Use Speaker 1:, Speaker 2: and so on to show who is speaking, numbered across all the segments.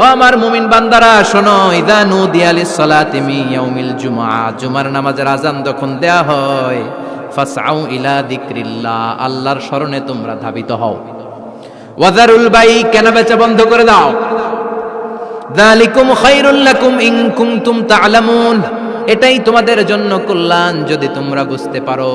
Speaker 1: ও আমার মুমিন বান্দারা, শোনো, ইদা নুদিয়া লিস-সালাতি মিন ইয়াউমিল জুমআ জুমার নামাজের আজান যখন দেয়া হয়, ফাসআউ ইলা যিকরিল্লাহ আল্লাহর স্মরণে তোমরা ধাবিত হও। ওয়াজারুল বাই কেনা বেচা বন্ধ করে দাও? যালিকুম খায়রুল লাকুম ইন কুনতুম তা'লামুন এটাই তোমাদের জন্য কল্যাণ যদি তোমরা বুঝতে পারো।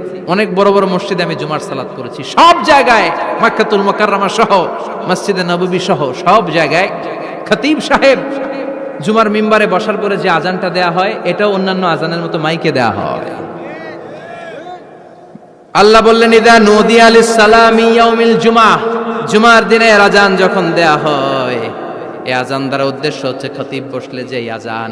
Speaker 1: অনেক বড় বড় মসজিদে আমি জুমার সালাত করেছি। সব জায়গায় মাক্কাতুল মোকাররমা সহ, মসজিদে নববী সহ, সব জায়গায়। খতিব সাহেব জুমার মিম্বারে বসার পরে যে আজানটা দেয়া হয়, এটাও অন্যান্য আজানের মতো মাইকে দেয়া হয়। আল্লাহ বললেন, ইদা নদী আলিস সালামি ইয়াউমিল জুমা। জুমার দিনে আজান যখন দেয়া হয় এই আজান দ্বারা উদ্দেশ্য হচ্ছে খতিব বসলে যে আজান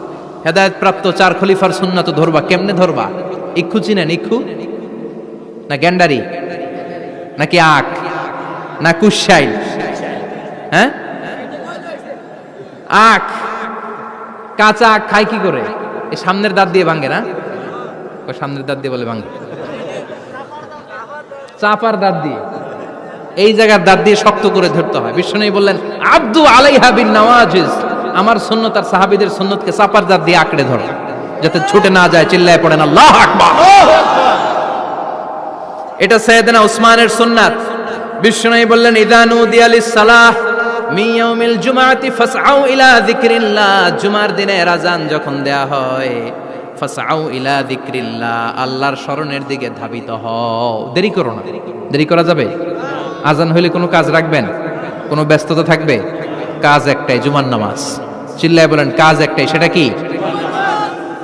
Speaker 1: হেদায়ত প্রাপ্ত চার খলিফার সুন্নত ধরবা, কেমনে ধরবা? ইক্ষু চিনেন, ইক্ষু? না গ্যান্ডারি? নাকি আখ? না কুশাইল? হ্যাঁ? আখ। কাঁচা আখ খায় কি করে? এই সামনের দাঁত দিয়ে ভাঙে না? সামনের দাঁত দিয়ে বলে ভাঙে। চাপার দাঁত দিয়ে। এই জায়গার দাঁত দিয়ে শক্ত করে ধরতে হয়। বিশ্বনবী বললেন, আব্দু আলাইহা বিন নওয়াজিজ। আমার সুন্নত আর সাহাবীদের সুন্নতকে চাপার দাঁত দিয়ে আঁকড়ে ধরো। যাতে ছুটে না যায়, চিল্লায় পড়েন আল্লাহ আকবার। এটা সৈয়দনা উসমানের সুন্নাত। বিশ্বনবী বললেন ইদানু দিয়ালিস সালাহ মি ইয়াউমিল জুমাআতি ফাসআউ ইলা যিকরিল্লাহ। জুমার দিনে আজান যখন দেয়া হয় ফাসাউ ইলা দিক্রিল্লাহ আল্লাহর স্মরণের দিকে ধাবিত হও। দেরি করো না। দেরি করা যাবে? আজান হইলে কোনো কাজ রাখবেন? কোনো ব্যস্ততা থাকবে? কাজ একটাই, জুমার নামাজ। চিল্লায় বলেন, কাজ একটাই, সেটা কি?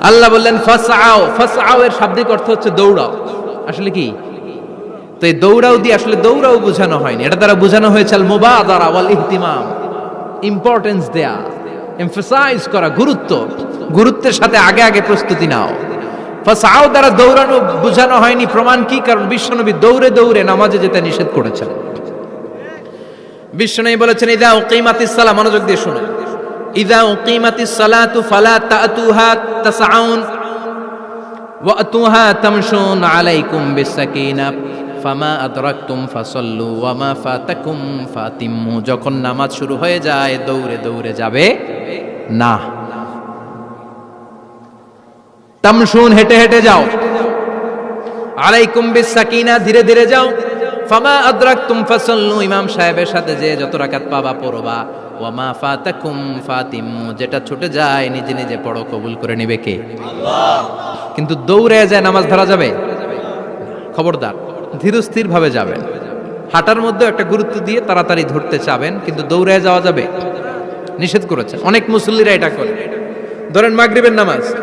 Speaker 1: আল্লাহ বললেন ফাসাও ফাসাও এর শাব্দিক অর্থ হচ্ছে দৌড়াও। আসলে কি? তো এই দৌড়াও দিয়ে আসলে দৌড়াও বোঝানো হয়নি। এটা দ্বারা বোঝানো হয়েছে আল মুবাদারা ওয়াল ইহতিমাম ইম্পর্টেন্স দেয়া, এমফাসাইজ করা, গুরুত্ব গুরুত্বের সাথে আগে আগে প্রস্তুতি নাও ফাসাও দ্বারা দৌড়ানো বোঝানো হয়নি, প্রমাণ কি? কারণ বিশ্বনবী দৌড়ে দৌড়ে নামাজে যেতে নিষেধ করেছেন। বিশ্বনবী বলেছেন, ইদা উকিমাতিস সালাহ মনোযোগ দিয়ে শুনুন। ইদা উকিমাতিস সালাতু ফালা তাতুহা তাসআউন ওয়াতুহা তামশুন আলাইকুম বিসাকিনা, ফামা আদরাকতুম ফাসাল্লু ওয়ামা ফাতাকুম ফাতিম্মু যখন নামাজ শুরু হয়ে যায়, দৌড়ে দৌড়ে যাবে না। তামশুন, হেঁটে হেঁটে যাও। আলাইকুম বিসাকিনা, ধীরে ধীরে যাও। ফামা আদরাকতুম ফাসাল্লু ইমাম সাহেবের সাথে যে যত রাকাত পাবা পড়বা। ওয়ামা ফাতাকুম ফাতিম্মু যেটা ছুটে যায় নিজে নিজে পড়ো কবুল করে নেবে কে? কিন্তু দৌড়ে যায় নামাজ ধরা যাবে? খবরদার। ধীরস্থির ভাবে যাবেন হাঁটার মধ্যে একটা গুরুত্ব দিয়ে তাড়াতাড়ি ধরতে চাবেন কিন্তু দৌড়ে যাওয়া যাবে? নিষেধ করেছেন। অনেক মুসল্লিরা এটা করে। ধরেন মাগরিবের নামাজ।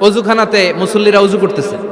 Speaker 1: অজুখানাতে মুসল্লিরা অজু করতেছে।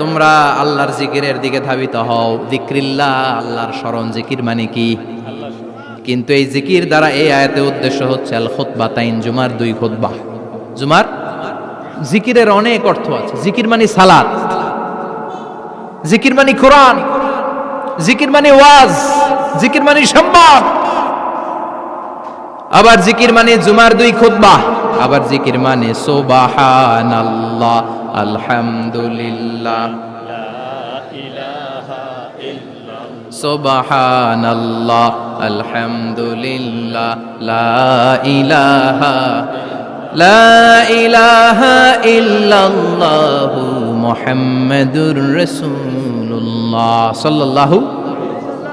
Speaker 1: তোমরা আল্লাহর জিকিরের দিকে ধাবিত হও। দিক্রিল্লাহ আল্লাহর স্মরণ। জিকির মানে কি? কিন্তু এই জিকির দ্বারা এই আয়াতে উদ্দেশ্য হচ্ছে আল খুতবা তাইন, জুমার দুই খুতবা। জুমার? জিকিরের অনেক অর্থ আছে। জিকির মানে সালাত। জিকির মানে কোরআন। জিকির মানে ওয়াজ। জিকির মানে সম্মান আবার জিকির মানে জুমার দুই খুতবা। আবার জিকির মানে সুবহানাল্লাহ, আলহামদুলিল্লাহ। সুবহানাল্লাহ, আলহামদুলিল্লাহ, লা ইলাহা লা ইলাহা ইল্লাল্লাহু মুহাম্মাদুর রাসূলুল্লাহ, সাল্লাল্লাহু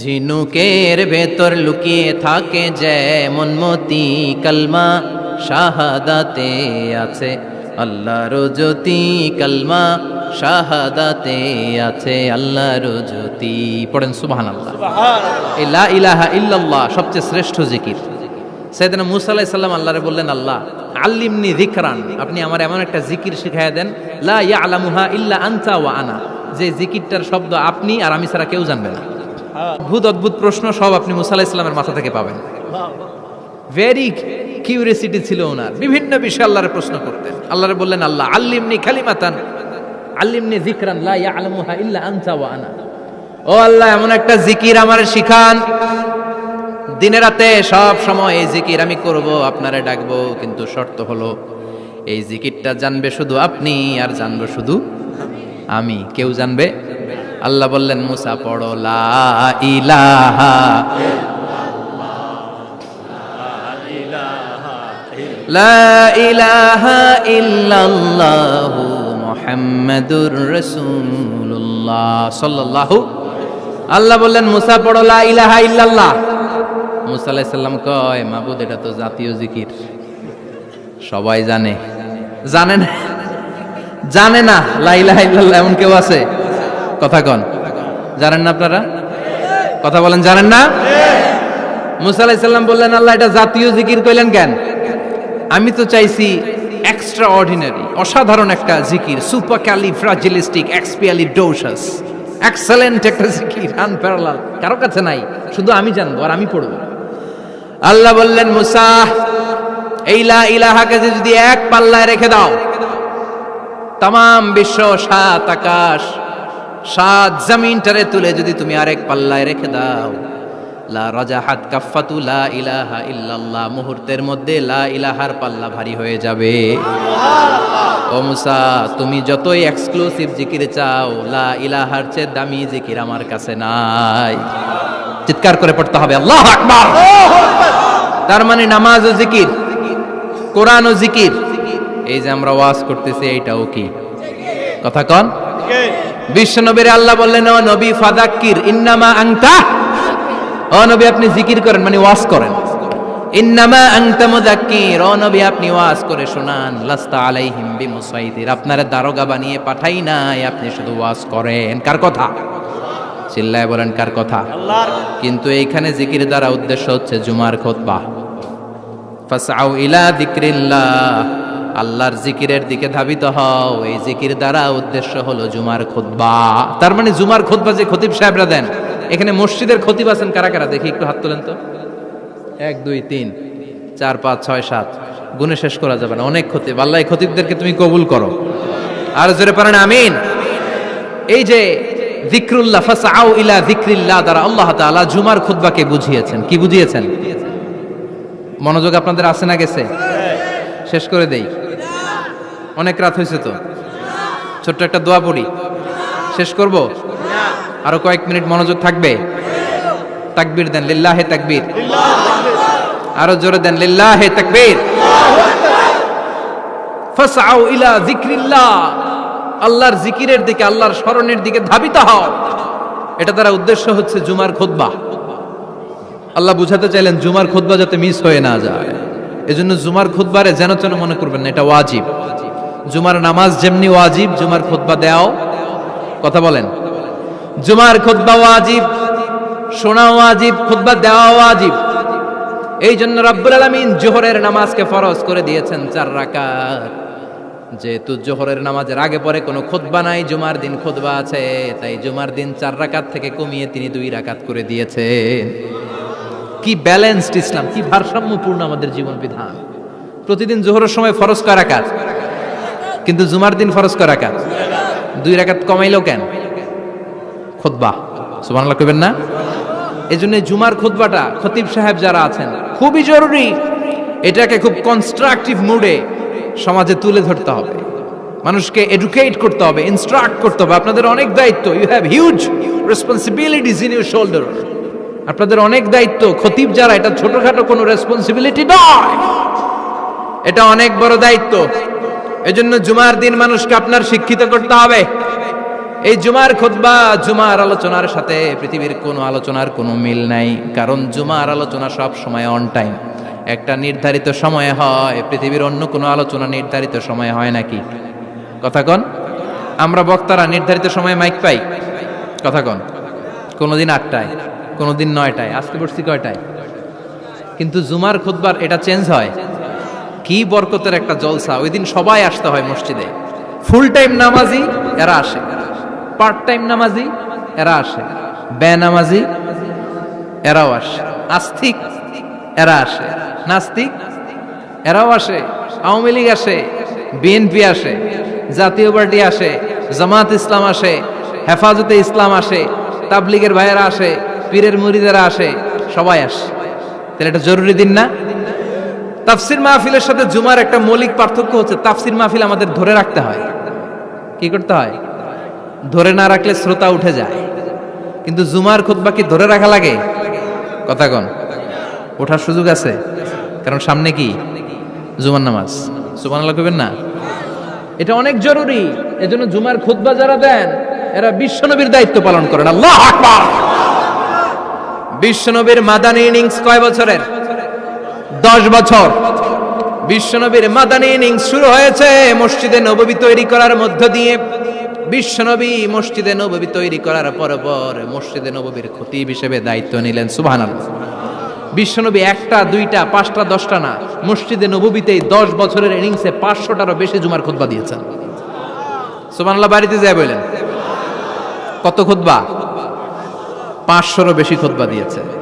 Speaker 1: ঝিনুকের ভেতর লুকিয়ে থাকে যেমন মতি কালমা শাহাদাতে আছে। আল্লাহর জ্যোতি কালমা শাহাদাতে আছে। আল্লাহর জ্যোতি পড়েন সুবহান আল্লাহ লা ইলাহা ইল্লাল্লাহ সবচেয়ে শ্রেষ্ঠ জিকির। সেদিন মুসা আলাইহিস সালাম আল্লাহরে বললেন আল্লাহ আল্লিমনি যিকরান। আপনি আমার এমন একটা জিকির শিখাইয়া দেন লা ইয়ালামুহা ইল্লা আনতা ওয়া আনা। যে জিকিরটার শব্দ আপনি আর আমি ছাড়া কেউ জানবে না। অদ্ভুত অদ্ভুত প্রশ্ন সব আপনি মুসা আলাইহিস সালামের মাথা থেকে পাবেন। ভেরি কিউরিয়াসিটি ছিল ওনার। বিভিন্ন বিষয়ে আল্লাহরে প্রশ্ন করতেন। আল্লাহরে বললেন, আল্লাহ আল্লিমনি খালিমাতান আল্লিমনি যিকরান, লা ইয়ালামুহা ইল্লা আনতা ওয়া আনা। ও আল্লাহ, এমন একটা জিকির আমার শিখান। দিনে রাতে সব সময় এই জিকির আমি করব, আপনারে ডাকবো, কিন্তু শর্ত হলো, এই জিকিরটা জানবে শুধু আপনি আর জানবে শুধু আমি। কেউ জানবে আল্লাহ বললেন, মুসা, পড়ো, লা ইলাহা লা ইলাহা ইল্লাল্লাহু মুহাম্মাদুর রাসূলুল্লাহ সাল্লাল্লাহু আল্লাহ বললেন, মুসা, পড়ো, লা ইলাহা ইল্লাল্লাহ। মুসা আলাইহিস সালাম কয়, মাবুদ, এটা তো জাতীয় জিকির। সবাই জানে। জানে না? জানে না? লা ইলাহা ইল্লাল্লাহ, এমন কেউ আছে? কথা কন। জানেন না আপনারা? কথা বলেন, জানেন না? মুসা আলাইহিস সালাম বললেন, আল্লাহ, এটা জাতীয় জিকির কইলেন কেন? আমি তো চাইছি এক্সট্রা অর্ডিনারি অসাধারণ একটা জিকির supercalifragilisticexpialidocious excellent একটা জিকির আনপ্যারালাল কারও কাছে নাই, শুধু আমি জানব আর আমি পড়ব। আল্লাহ বললেন, মুসা, এই লা ইলাহাকে যদি এক পাল্লায় রেখে দাও, তাম বিশ্ব সাত আকাশ সাত জমিনটারে তুলে যদি তুমি আরেক পাল্লায় রেখে দাও। লা রাজাহাত কাফাতু লা ইলাহা ইল্লাল্লাহ। মুহূর্তের মধ্যে লা ইলাহার পাল্লা ভারী হয়ে যাবে। ও মুসা, তুমি যতই এক্সক্লুসিভ জিকির চাও, লা ইলাহার চেয়ে দামি জিকির আমার কাছে নাই। চিৎকার করে পড়তে হবে, আল্লাহ আকবার। তার মানে নামাজ ও জিকির, কোরআন ও জিকির। এই যে আমরা ওয়াজ করতেছি, এইটাও কি? কথা কন? বিশ্ব নবীর আল্লাহ বললেন ও নবী ফাদাক্কির ইন্নামা আংতা ও নবী আপনি জিকির করেন মানে ওয়াজ করেন। ইন্নামা আংতা মুযাক্কির। ও নবী আপনি ওয়াজ করে শোনান। লাস্তা আলাইহিম বিমুসাইতির। আপনারা দারোগা বানিয়ে পাঠাই নাই আপনি শুধু ওয়াজ করেন। কার কথা? চিল্লায় বলেন কার কথা? কিন্তু এইখানে জিকির দ্বারা উদ্দেশ্য হচ্ছে জুমার খুতবা। ফাসাউ ইলা যিকরিল্লাহ। আল্লাহর জিকিরের দিকে ধাবিত হও। এই জিকির দ্বারা উদ্দেশ্য হলো জুমার খুতবা। তার মানে জুমার খুতবা যে খতিব সাহেবরা দেন, এখানে মসজিদের খতিব আছেন কারা কারা? দেখি একটু হাত তোলেন তো। এক, দুই, তিন, চার, পাঁচ, ছয়, সাত। গুণে শেষ করা যাবে না। অনেক খতিব। আল্লাহ খতিবদেরকে তুমি কবুল করো। আর জোরে পারেন, আমিন। এই যে যিকরুল্লাহ ফাসাউ ইলা যিকরিল্লাহ দ্বারা আল্লাহ তাআলা জুমার খুতবাকে বুঝিয়েছেন। কি বুঝিয়েছেন? মনোযোগ আপনাদের আছে না গেছে? শেষ করে দেই। অনেক রাত হয়েছে তো। ছোট্ট একটা দোয়া পড়ি। শেষ করব? আরও কয়েক মিনিট মনোযোগ থাকবে? তাকবীর দেন, লিল্লাহে তাকবীর। আরও জোরে দেন, লিল্লাহে তাকবীর। ইলা আল্লাহর জিকিরের দিকে, আল্লাহর স্মরণের দিকে ধাবিত হও। এটা দ্বারা উদ্দেশ্য হচ্ছে জুমার খুতবা। আল্লাহ বুঝাতে চাইলেন জুমার খুতবা যাতে মিস হয়ে না যায়। এজন্য জুমার খুতবারে যেন তেন মনে করবেন না, এটা ওয়াজিব। জুমার নামাজ যেমনি ওয়াজিব, জুমার খুতবা দেওয়াও কথা বলেন। জুমার খুতবা ওয়াজিব, শোনা ওয়াজিব, খুতবা দেওয়া ওয়াজিব। এই জন্য রব্বুল আলামিন জোহরের নামাজকে ফরজ করে দিয়েছেন চার রাকাত। যেহেতু জোহরের নামাজের আগে পরে কোনো খুতবা নাই, জুমার দিন খুতবা আছে, তাই জুমার দিন চার রাকাত থেকে কমিয়ে তিনি দুই রাকাত করে দিয়েছেন। কি ব্যালেন্সড ইসলাম, কি ভারসাম্যপূর্ণ আমাদের জীবন বিধান। প্রতিদিন জোহরের সময় ফরজ করা রাকাত? কিন্তু জুমার দিন ফরজ করা রাকাত? দুই রাকাত কমাইলো কেন? খুতবা। সুবহানাল্লাহ কইবেন না? এই জন্য জুমার খুতবাটা খতিব সাহেব যারা আছেন, খুবই জরুরি। এটাকে খুব কনস্ট্রাকটিভ মুডে সমাজে তুলে ধরতে হবে। মানুষকে এডুকেট করতে হবে ইনস্ট্রাক্ট করতে হবে। আপনাদের অনেক দায়িত্ব you have huge responsibilities in your shoulder আপনাদের অনেক দায়িত্ব, খতিব যারা, এটা ছোটখাটো কোনো রেসপন্সিবিলিটি নয়। এটা অনেক বড় দায়িত্ব। এজন্য জুমার দিন মানুষকে আপনার শিক্ষিত করতে হবে। এই জুমার খুতবা, জুমার আলোচনার সাথে পৃথিবীর কোনো আলোচনার কোনো মিল নাই, কারণ জুমার আলোচনা সব সময় অন টাইম একটা নির্ধারিত সময়ে হয়, পৃথিবীর অন্য কোনো আলোচনা নির্ধারিত সময়ে হয় নাকি? কথা কন। আমরা বক্তারা নির্ধারিত সময়ে মাইক পাই। কথা কন। কোনোদিন আটটায়, কোনোদিন নয়টায়, আজকে পড়ছি কয়টায়? কিন্তু জুমার খুতবার এটা চেঞ্জ হয়। কি বরকতের একটা জলসা। ওই দিন সবাই আসতে হয় মসজিদে। ফুল টাইম নামাজি, এরা আসে। পার্ট টাইম নামাজি, এরা আসে। বে নামাজি এরাও আসে। আস্তিক, এরা আসে। নাস্তিক, এরাও আসে। আওয়ামী লীগ আসে। বিএনপি আসে। জাতীয় পার্টি আসে। জামাত ইসলাম আসে। হেফাজতে ইসলাম আসে। তাবলিগের ভাইয়েরা আসে। পীরের মুরিদেরা আসে। সবাই আসে। তাহলে এটা জরুরি দিন না? তাফসির মাহফিলের সাথে জুমার একটা মৌলিক পার্থক্য হচ্ছে, তাফসির মাহফিল আমাদের ধরে রাখতে হয়। কি করতে হয়? ধরে না রাখলে শ্রোতা উঠে যায়। কিন্তু জুমার খুতবা কি ধরে রাখা লাগে? কথা কন। ওঠার সুযোগ আছে? কারণ সামনে কি? জুমার নামাজ। সুমান আল্লাহ কইবেন না? এটা অনেক জরুরি। এজন্য জুমার খুতবা যারা দেন, এরা বিশ্বনবীর দায়িত্ব পালন করেন। আল্লাহ বিশ্বনবীর মাদানী ইনিংস কয় বছরের? দশ বছর। বিশ্বনবীর মাদানী ইনিংস শুরু হয়েছে, মসজিদে নববী তৈরি করার মধ্য দিয়ে। বিশ্বনবী মসজিদে নববী তৈরি করার পর পর মসজিদে নববীর খতিব হিসেবে দায়িত্ব নিলেন, সুবহানাল্লাহ। বিশ্বনবী একটা, দুইটা, পাঁচটা, দশটা না, মসজিদে নববীতেই দশ বছরের ইনিংসে পাঁচশোটারও বেশি জুমার খুতবা দিয়েছেন। সুবহানাল্লাহ, বাড়িতে যায় বললেন কত খুতবা? পাঁচশোরও বেশি খুতবা দিয়েছে।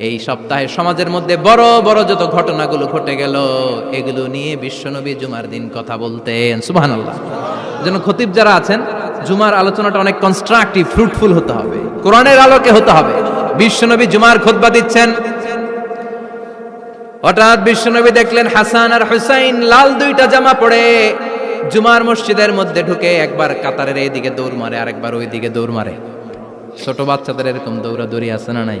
Speaker 1: এই সপ্তাহে সমাজের মধ্যে বড় বড় যত ঘটনাগুলো ঘটে গেল, এগুলো নিয়ে বিশ্বনবী জুমার দিন কথা বলতেন। সুবহানাল্লাহ। যেন খতিব যারা আছেন, জুমার আলোচনাটা অনেক কনস্ট্রাকটিভ ফ্রুটফুল হতে হবে। কোরআনের আলোকে হতে হবে। বিশ্বনবী জুমার খুতবা দিচ্ছেন। হঠাৎ বিশ্বনবী দেখলেন হাসান আর হুসাইন লাল দুইটা জামা পরে জুমার মসজিদের মধ্যে ঢুকে একবার কাতারের এইদিকে দৌড় মারে আর একবার ওই দিকে দৌড় মারে। ছোট বাচ্চাদের এরকম দৌড়াদৌড়ি আছে না নাই?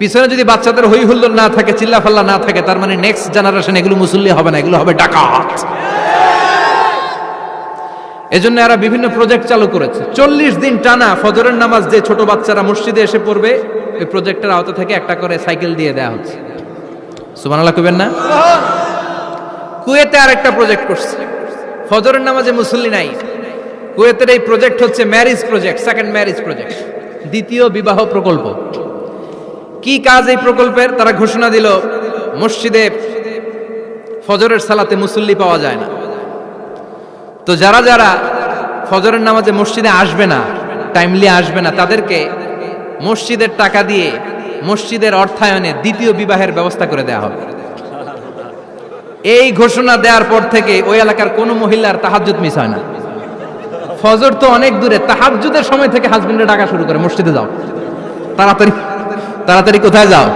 Speaker 1: পিছনে যদি বাচ্চাদের হই হুল্লোড় না থাকে চিল্লা ফাল্লা না থাকে, তার মানে নেক্সট জেনারেশন এগুলো মুসল্লি হবে না, এগুলো হবে ডাকাত। এজন্য এরা বিভিন্ন প্রজেক্ট চালু করেছে। চল্লিশ দিন টানা ফজরের নামাজ যে ছোট বাচ্চারা মসজিদে এসে পড়বে, ওই প্রজেক্টের আওতা থেকে একটা করে সাইকেল দিয়ে দেওয়া হচ্ছে। সুবহানাল্লাহ কইবেন না? কুয়েতে আর একটা প্রজেক্ট করছে। ফজরের নামাজে মুসল্লি নাই। কুয়েতের এই প্রজেক্ট হচ্ছে marriage project second marriage project দ্বিতীয় বিবাহ প্রকল্প। কি কাজ এই প্রকল্পের? তারা ঘোষণা দিল, মসজিদে ফজরের সালাতে মুসল্লি পাওয়া যায় না। তো যারা যারা ফজরের নামাজে মসজিদে আসবে না টাইমলি আসবে না, তাদেরকে মসজিদের টাকা দিয়ে মসজিদের অর্থায়নে দ্বিতীয় বিবাহের ব্যবস্থা করে দেওয়া হবে। এই ঘোষণা দেওয়ার পর থেকে ওই এলাকার কোনো মহিলার তাহাজ্জুদ মিস হয় না। ফজর তো অনেক দূরে, তাহাজ্জুদের সময় থেকে হাজবেন্ডে ডাকা শুরু করে, মসজিদে যাও। তাড়াতাড়ি। তাড়াতাড়ি কোথায় যাও?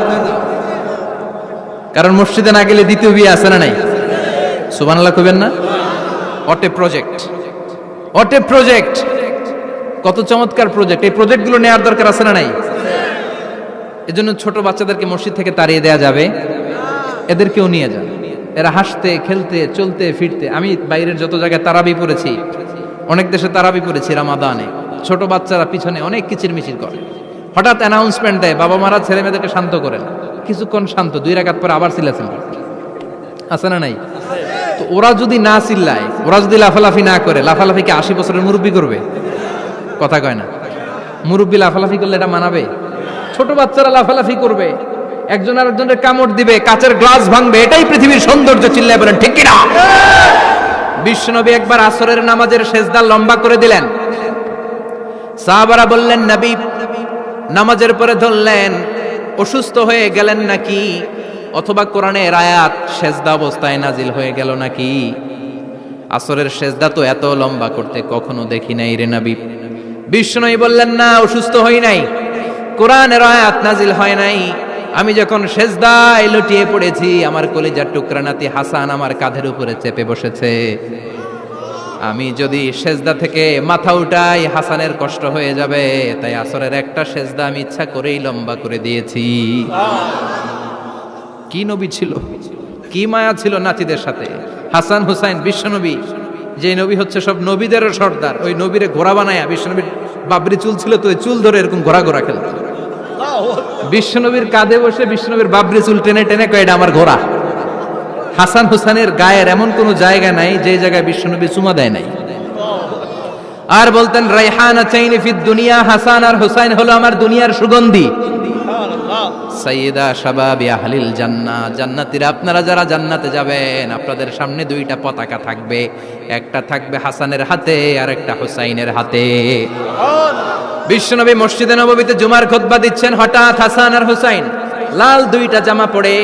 Speaker 1: কারণ মসজিদে না গেলে দ্বিতীয় বিয়ে আছে না নাই? সুবানাল্লাহ কবেন না? অটে প্রজেক্ট অটে প্রজেক্ট কত চমৎকার প্রজেক্ট এই প্রজেক্টগুলো নেওয়ার দরকার আছে না নাই? এজন্য ছোট বাচ্চাদেরকে মসজিদ থেকে তাড়িয়ে দেওয়া যাবে। এদেরকেও নিয়ে যান। এরা হাসতে, খেলতে, চলতে, ফিরতে। আমি বাইরের যত জায়গায় তারাবি পড়েছি, অনেক দেশে তারাবি পড়েছি রামাদানে। ছোট বাচ্চারা পিছনে অনেক কিচির মিচির করে। হঠাৎ অ্যানাউন্সমেন্ট দেয়, বাবা মারা ছেলে মেয়েদেরকে শান্ত করেন। কিছুক্ষণ শান্ত, দুই রাকাত পরে আবার চিল্লাছেন আছে না নাই? তো ওরা যদি না চিল্লায়, ওরা যদি লাফালাফি না করে লাফালাফিকে আশি বছরের মুরব্বী করবে? কথা কয় না। মুরব্বী লাফালাফি করলে এটা মানাবে? ছোট বাচ্চারা লাফালাফি করবে। একজন আরেকজনের কামড় দিবে, কাচের গ্লাস ভাঙবে, এটাই পৃথিবীর সৌন্দর্য, চিল্লায় বলেন, ঠিক কিনা? বিশ্বনবী একবার আসরের নামাজের শেষদা লম্বা করে দিলেন। সাহাবারা বললেন, নবী নামাজের পরে ধরলেন, অসুস্থ হয়ে গেলেন নাকি? অথবা কোরআনের আয়াত সেজদা অবস্থায় নাজিল হয়ে গেল নাকি? আসরের সেজদা তো এত লম্বা করতে কখনো দেখি নাই রে নবী। বিষ্ণুই বললেন, না, অসুস্থ হই নাই। কোরআনের আয়াত নাজিল হয় নাই। আমি যখন সেজদায় লুটিয়ে পড়েছি, আমার কলিজার টুকরা নাতি হাসান আমার কাঁধের উপরে চেপে বসেছে। আমি যদি সেজদা থেকে মাথা উঠাই, হাসানের কষ্ট হয়ে যাবে। তাই আসরের একটা সেজদা আমি ইচ্ছা করেই লম্বা করে দিয়েছি। কি নবী ছিল? কি মায়া ছিল নাতিদের সাথে? হাসান, হুসাইন, বিশ্বনবী যে নবী হচ্ছে সব নবীদেরও সর্দার, ওই নবীরে ঘোড়া বানায়া বিশ্বনবীর বাবরি চুল ছিল তো ওই চুল ধরে এরকম ঘোরা ঘোরা খেলত। বিশ্বনবীর কাঁধে বসে বিশ্বনবীর বাবরি চুল টেনে টেনে কয়, এটা আমার ঘোড়া। হাসান হুসানের গায়ের এমন কোনো জায়গা নাই যে জায়গায় বিশ্বনবী চুমা দেয় নাই। আর বলতেন, রাইহানা চাইনি ফিদ দুনিয়া, হাসান আর হুসাইন হলো আমার দুনিয়ার সুগন্ধি। সাইয়েদা শাবাবি আহলিল জান্নাহ জান্নাতীরা, আপনারা যারা জান্নাতে যাবেন, আপনাদের সামনে দুইটা পতাকা থাকবে। একটা থাকবে হাসানের হাতে, আর একটা হুসাইনের হাতে। বিশ্বনবী মসজিদে নববীতে জুমার খুতবা দিচ্ছেন হঠাৎ হাসান আর হুসাইন। লাল দুইটা জামা পরে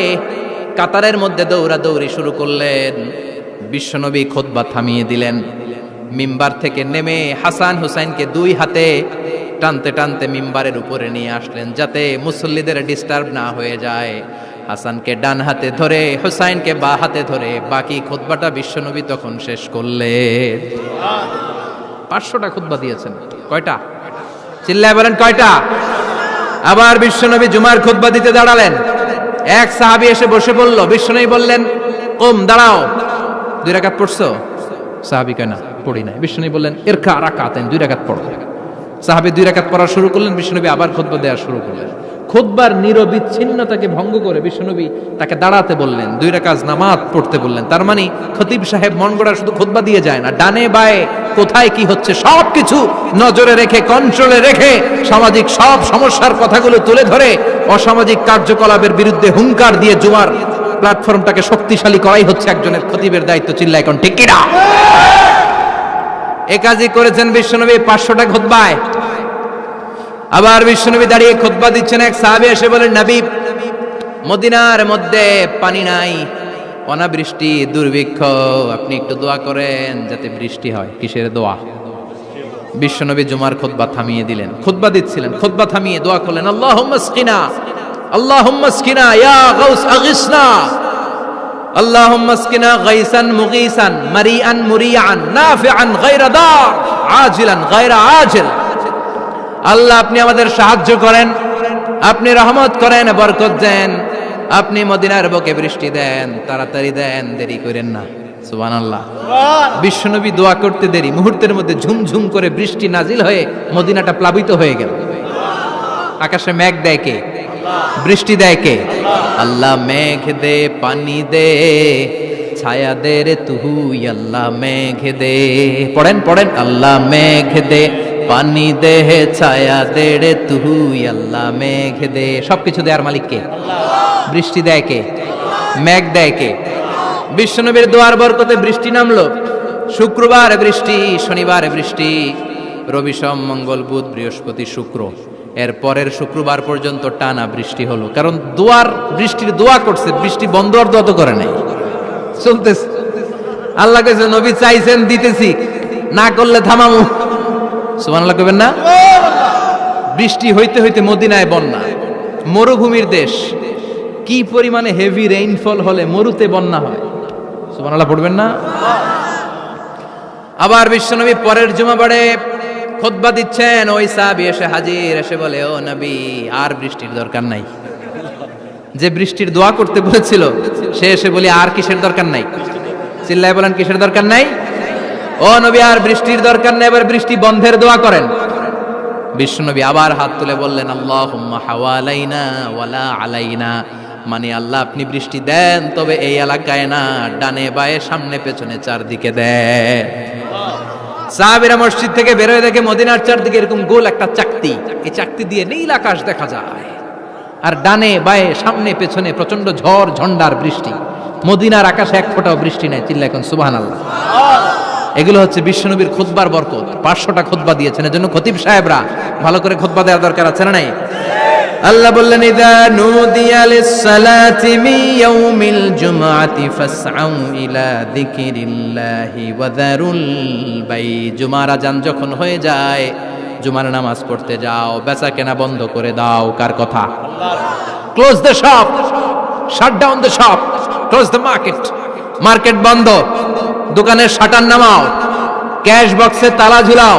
Speaker 1: কাতারের মধ্যে দৌড়াদৌড়ি শুরু করলেন। বিশ্বনবী খুতবা থামিয়ে দিলেন। মিম্বার থেকে নেমে হাসান হুসাইনকে দুই হাতে টানতে টানতে মিম্বারের উপরে নিয়ে আসলেন যাতে মুসল্লিদের ডিস্টার্ব না হয়ে যায়। হাসানকে ডান হাতে ধরে, হুসাইনকে বা হাতে ধরে বাকি খুতবাটা বিশ্বনবী তখন শেষ করলেন। পাঁচশোটা খুতবা দিয়েছেন। কয়টা? চিল্লায় বলেন কয়টা? আবার বিশ্বনবী জুমার খুতবা দিতে দাঁড়ালেন। এক সাহাবি এসে বসে বলল বিশ্বনবী বললেন, কম, দাঁড়াও। দুই রাকাত পড়ছো? সাহাবী কেনা পড়ি নাই। বিশ্বনবী বললেন এর কা রাকাতেন দুই রাকাত পড়ো। সাহাবী দুই রাকাত পড়া শুরু করলেন বিশ্বনবী আবার খুতবা দেওয়া শুরু করলেন। খুতবার নিরবিচ্ছিন্নতাকে ভঙ্গ করে বিশ্বনবী তাকে দাঁড়াতে বললেন, দুই রাকাত নামাজ পড়তে বললেন। তার মানে খতিব সাহেব মন গড়া শুধু খুতবা দিয়ে যায় না, ডানে বায়ে কোথায় কি হচ্ছে সব কিছু নজরে রেখে কন্ট্রোলে রেখে সামাজিক সব সমস্যার কথাগুলো তুলে ধরে অসামাজিক কার্যকলাপের বিরুদ্ধে হুঙ্কার দিয়ে জুমার প্ল্যাটফর্মটাকে শক্তিশালী করাই হচ্ছে একজনের খতিবের দায়িত্ব চিল্লা এখন ঠিক কিনা? এ কাজই করেছেন বিশ্বনবী, পাঁচশোটা খোদবায় আবার বিশ্বনবী দাঁড়িয়ে খোদবা দিচ্ছেন এক সাহাবী, এসে বলেন, নবী, মদিনার মধ্যে পানি নাই, অনাবৃষ্টি দুর্ভিক্ষ, আপনি একটু দোয়া করেন যাতে বৃষ্টি হয়। কিসের দোয়া? বিশ্বনবী জুমার খোদবা থামিয়ে দিলেন। খোদবা দিচ্ছিলেন। খোদবা থামিয়ে দোয়া করলেন আল্লাহ আল্লাহ ইয়া গাইসান মারিয়ান মুরিয়ান দা আজিল। আল্লাহ, আপনি আমাদের সাহায্য করেন, আপনি রহমত করেন, বরকত দেন। আপনি মদিনার বকে বৃষ্টি দেন, তাড়াতাড়ি দেন, দেরি করেন না। সুবহানাল্লাহ। বিশ্বনবী দোয়া করতে দেরি, মুহূর্তের মধ্যে ঝুমঝুম করে বৃষ্টি নাজিল হয়ে মদিনাটা প্লাবিত হয়ে গেল। আকাশে মেঘ দেয় কে? বৃষ্টি দেয় কে? আল্লাহ মেঘ দে, পানি দে, ছায়া দে রে তুহুই আল্লাহ মেঘ দে। পড়েন পড়েন, আল্লাহ মেঘ দে, পানি দে, ছায়া দে রে তুহুই আল্লাহ মেঘ দে। সবকিছু দেয়ার মালিক কে? বৃষ্টি দেয় কে? মেঘ দেয় কে? বিশ্বনবীর দোয়ার বরকতে বৃষ্টি নামলো। শুক্রবার বৃষ্টি, শনিবার বৃষ্টি। রবি সোম, মঙ্গল, বুধ, বৃহস্পতি, শুক্র। এর পরের শুক্রবার পর্যন্ত টানা বৃষ্টি হলো। কারণ দোয়ার, বৃষ্টির দোয়া করছে, বৃষ্টি বন্ধ আর দোয়া তো করে নাই। চলতেছে। আল্লাহ কাছে নবী চাইছেন, দিতেছি। না করলে থামামু। সুবহানাল্লাহ কইবেন না? বৃষ্টি হইতে হইতে মদিনায় বন্যা। মরুভূমির দেশ। কি পরিমাণে হেভি রেইনফল হলে মরুতে বন্যা হয়। সুবহানাল্লাহ, পড়বেন না? আবার বিশ্বনবী পরের জুমাবারে খুতবা দিচ্ছেন, ওই সাহাবী এসে হাজির, এসে বলে, ও নবী, আর বৃষ্টির দরকার নাই। যে বৃষ্টির দোয়া করতে বলেছিল, সে এসে বলি, আর কিসের দরকার নাই? চিল্লায় বলেন, কিসের দরকার নাই? ও নবী, আর বৃষ্টির দরকার নেই। এবার বৃষ্টি বন্ধের দোয়া করেন। বিশ্বনবী আবার হাত তুলে বললেন আল্লাহ হাওয়ালাইনা ওয়ালা আলাইনা। মানে আল্লাহ আপনি বৃষ্টি দেন, তবে এই এলাকায় না, ডানে বায়ে, সামনে পেছনে চারদিকে দেন। সাহাবিরা মসজিদ থেকে বেরোয় দেখে মদিনার চারদিকে এরকম গোল একটা চাকতি। এই চাকতি দিয়ে নীল আকাশ দেখা যায়। আর ডানে বায়ে, সামনে পেছনে প্রচণ্ড ঝড় ঝন্ডার বৃষ্টি। মদিনার আকাশে এক ফোঁটাও বৃষ্টি নেই চিল্লা এখন সুবাহান আল্লাহ এগুলো হচ্ছে বিশ্বনবীর খুতবার বরকত। পাঁচশোটা খুতবা দিয়েছেন। এজন্য খতিব সাহেবরা, ভালো করে খুতবা দেওয়ার দরকার আছে না নাই? আল্লাহ বললেন, ইদা নুদিয়া লিস-সালাতি মিন ইয়াউমিল জুমআতি ফাসআউ ইলা যিকিরিল্লাহি ওয়া যারুল বাই জুমার আজান যখন হয়ে যায়, জুমার নামাজ পড়তে যাও, বেচা কেনা বন্ধ করে দাও, কার কথা? Close the shop shut down the shop close the market market বন্ধ, দোকানের শাটার নামাও ক্যাশ বক্সে তালা ঝুলাও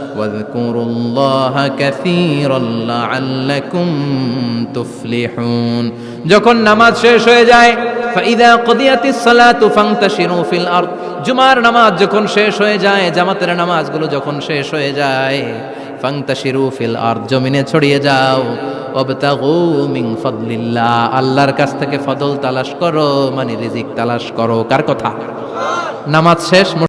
Speaker 1: ওয়াযকুরুল্লাহা কাসীরান লাআল্লাকুম তুফলিহুন যখন নামাজ শেষ হয়ে যায় ফাইদা কুদিয়াতিস সালাতু ফান্তাশিরু ফিল আরদ জুমার নামাজ যখন শেষ হয়ে যায়, জামাতের নামাজগুলো যখন শেষ হয়ে যায় ফান্তাশিরু ফিল আরদ জমিনে ছড়িয়ে যাও। ওয়াবতাগু মিন ফাদলিল্লাহ আল্লাহর কাছ থেকে ফদল তালাশ করো মানে রিজিক তালাশ করো। কার কথা? নামাজ শেষ